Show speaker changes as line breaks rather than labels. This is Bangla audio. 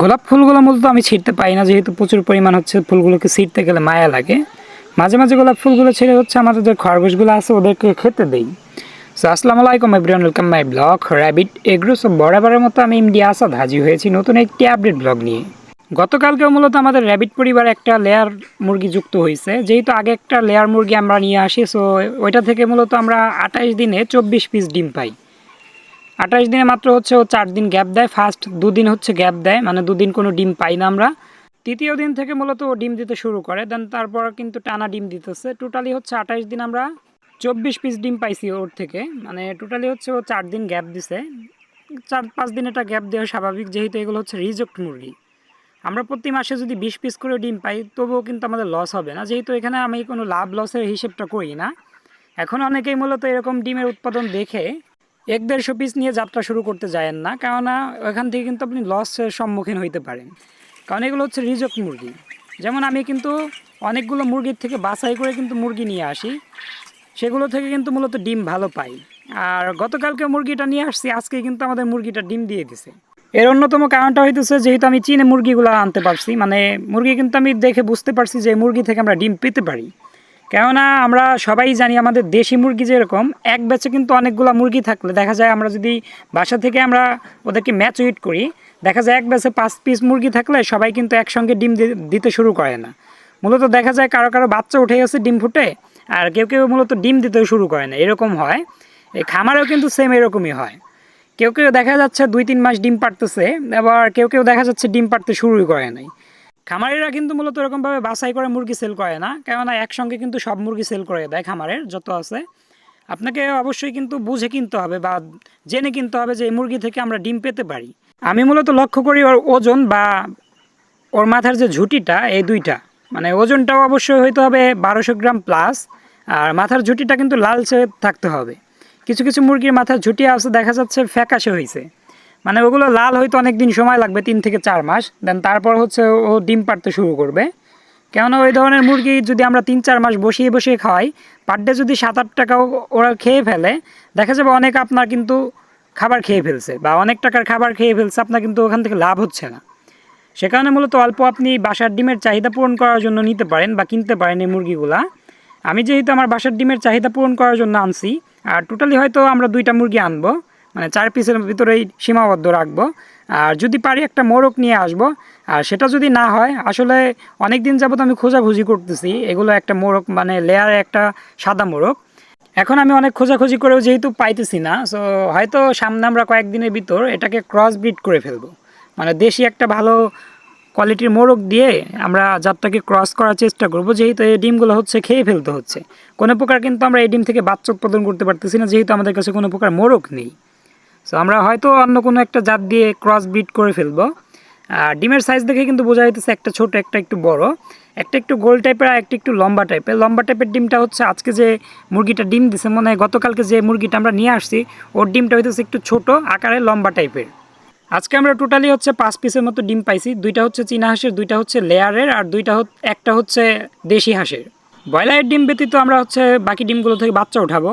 গোলাপ ফুলগুলো মূলত আমি ছিঁড়তে পাই না, যেহেতু প্রচুর পরিমাণ হচ্ছে ফুলগুলোকে ছিঁড়তে গেলে মায়া লাগে। মাঝে মাঝে গোলাপ ফুলগুলো ছেড়ে হচ্ছে আমাদের যে খরগোশগুলো আছে ওদেরকে খেতে দেই। সো আসসালামু আলাইকুম everyone welcome my blog rabbit agro সব বরাবরের মতো আমি ইন্ডিয়া আসাদ হাজির হয়েছি নতুন একটি আপডেট ব্লগ নিয়ে। গতকালকেও মূলত আমাদের র্যাবিট পরিবার একটা লেয়ার মুরগি যুক্ত হয়েছে। যেহেতু আগে একটা লেয়ার মুরগি আমরা নিয়ে আসি সো ওইটা থেকে মূলত আমরা আঠাইশ দিনে চব্বিশ পিস ডিম পাই। আঠাশ দিনে মাত্র হচ্ছে ও চার দিন গ্যাপ দেয়। ফার্স্ট দুদিন হচ্ছে গ্যাপ দেয় মানে দুদিন কোনো ডিম পাই না আমরা। তৃতীয় দিন থেকে মূলত ও ডিম দিতে শুরু করে দেন তারপর কিন্তু টানা ডিম দিতেছে। টোটালি হচ্ছে আঠাশ দিন আমরা চব্বিশ পিস ডিম পাইছি ওর থেকে মানে টোটালি হচ্ছে ও চার দিন গ্যাপ দিছে। চার, পাঁচ দিন এটা গ্যাপ দেওয়া স্বাভাবিক, যেহেতু এগুলো হচ্ছে রিজেক্ট মুরগি। আমরা প্রতি মাসে যদি বিশ পিস করে ডিম পাই, তবুও কিন্তু আমাদের লস হবে না। যেহেতু এখানে আমি কোনো লাভ লসের হিসেবটা করি না। এখন অনেকেই মূলত এরকম ডিমের উৎপাদন দেখে এক দেড়শো পিস নিয়ে যাত্রা শুরু করতে যায়েন না, কেননা ওখান থেকে কিন্তু আপনি লসের সম্মুখীন হইতে পারেন। কারণ এগুলো হচ্ছে রিজেক্ট মুরগি। যেমন আমি কিন্তু অনেকগুলো মুরগির থেকে বাছাই করে কিন্তু মুরগি নিয়ে আসি। সেগুলো থেকে কিন্তু মূলত ডিম ভালো পাই। আর গতকালকে মুরগিটা নিয়ে আসছি, আজকে কিন্তু আমাদের মুরগিটা ডিম দিয়ে দিছে। এর অন্যতম কারণটা হইতেছে, যেহেতু আমি চীনে মুরগিগুলো আনতে পারছি মানে মুরগি কিন্তু আমি দেখে বুঝতে পারছি যে মুরগি থেকে আমরা ডিম পেতে পারি। কেননা আমরা সবাই জানি আমাদের দেশি মুরগি যেরকম, এক ব্যাচে কিন্তু অনেকগুলো মুরগি থাকলে দেখা যায় আমরা যদি বাসা থেকে আমরা ওদেরকে ম্যাচ উইট করি, দেখা যায় এক ব্যাচে পাঁচ পিস মুরগি থাকলে সবাই কিন্তু একসঙ্গে ডিম দিতে শুরু করে না। মূলত দেখা যায় কারও কারও বাচ্চা উঠে গেছে ডিম ফুটে, আর কেউ কেউ মূলত ডিম দিতেও শুরু করে না, এরকম হয়। এই খামারেও কিন্তু সেম এরকমই হয়। কেউ কেউ দেখা যাচ্ছে দুই তিন মাস ডিম পাড়তেছে, আবার কেউ কেউ দেখা যাচ্ছে ডিম পাড়তে শুরুই করে নাই। খামারিরা কিন্তু মূলত এরকমভাবে বাছাই করে মুরগি সেল করে না। কেননা একসঙ্গে কিন্তু সব মুরগি সেল করে দেয় খামারের, যত আছে। আপনাকে অবশ্যই কিন্তু বুঝে কিনতে হবে বা জেনে কিনতে হবে যে এই মুরগি থেকে আমরা ডিম পেতে পারি। আমি মূলত লক্ষ্য করি ওর ওজন বা ওর মাথার যে ঝুঁটিটা, এই দুইটা। মানে ওজনটাও অবশ্যই হইতে হবে বারোশো গ্রাম প্লাস আর মাথার ঝুঁটিটা কিন্তু লালচে থাকতে হবে। কিছু কিছু মুরগির মাথার ঝুঁটি আছে, দেখা যাচ্ছে ফ্যাকাশে হয়েছে মানে ওগুলো লাল হয়তো অনেক দিন সময় লাগবে, তিন থেকে চার মাস। দেন তারপর হচ্ছে ও ডিম পাড়তে শুরু করবে। কেননা ওই ধরনের মুরগি যদি আমরা তিন চার মাস বসিয়ে বসিয়ে খাওয়াই পার ডে যদি সাত আট টাকাও ওরা খেয়ে ফেলে, দেখা যাবে অনেক আপনার কিন্তু খাবার খেয়ে ফেলছে বা অনেক টাকার খাবার খেয়ে ফেলছে, আপনার কিন্তু ওখান থেকে লাভ হচ্ছে না। সে কারণে মূলত অল্প আপনি বাসার ডিমের চাহিদা পূরণ করার জন্য নিতে পারেন বা কিনতে পারেন এই মুরগিগুলা। আমি যেহেতু আমার বাসার ডিমের চাহিদা পূরণ করার জন্য আনছি, আর টোটালি হয়তো আমরা দুইটা মুরগি আনব। মানে চার পিসের ভিতরেই সীমাবদ্ধ রাখব। আর যদি পারি একটা মোরগ নিয়ে আসব। আর সেটা যদি না হয়, আসলে অনেক দিন যাবত আমি খোঁজাখুঁজি করতেছি। এগুলো একটা মোরগ মানে লেয়ারে একটা সাদা মোরগ এখন আমি অনেক খোঁজাখুঁজি করেও যেহেতু পাইতেছি না সো হয়তো সামনে আমরা কয়েকদিনের ভিতর এটাকে ক্রস ব্রিড করে ফেলব। মানে দেশি একটা ভালো কোয়ালিটির মোরগ দিয়ে আমরা জাতটাকে ক্রস করার চেষ্টা করব, যেহেতু এই ডিমগুলো হচ্ছে, খেয়ে ফেলতে হচ্ছে। কোনো প্রকার কিন্তু আমরা এই ডিম থেকে বাচ্চা উৎপাদন করতে পারতেছি না, যেহেতু আমাদের কাছে কোনো প্রকার মোরগ নেই। সো আমরা হয়তো অন্য কোনো একটা জাত দিয়ে ক্রস ব্রিড করে ফেলব। আর ডিমের সাইজ দেখে কিন্তু বোঝা যাইতেছে একটা ছোট, একটা একটু বড়। একটা একটু গোল টাইপের আর একটা একটু লম্বা টাইপের লম্বা টাইপের ডিমটা হচ্ছে আজকে যে মুরগিটা ডিম দিছে, মনে হয় গতকালকে যে মুরগিটা আমরা নিয়ে আসছি, ওর ডিমটা হইতেছে একটু ছোট আকারে লম্বা টাইপের আজকে আমরা টোটালি হচ্ছে পাঁচ পিসের মতো ডিম পাইছি। দুইটা হচ্ছে চীনা হাঁসের, দুইটা হচ্ছে লেয়ারের আর দুইটা একটা হচ্ছে দেশি হাঁসের। ব্রয়লারের ডিম ব্যতীত আমরা হচ্ছে বাকি ডিমগুলো থেকে বাচ্চা উঠাবো।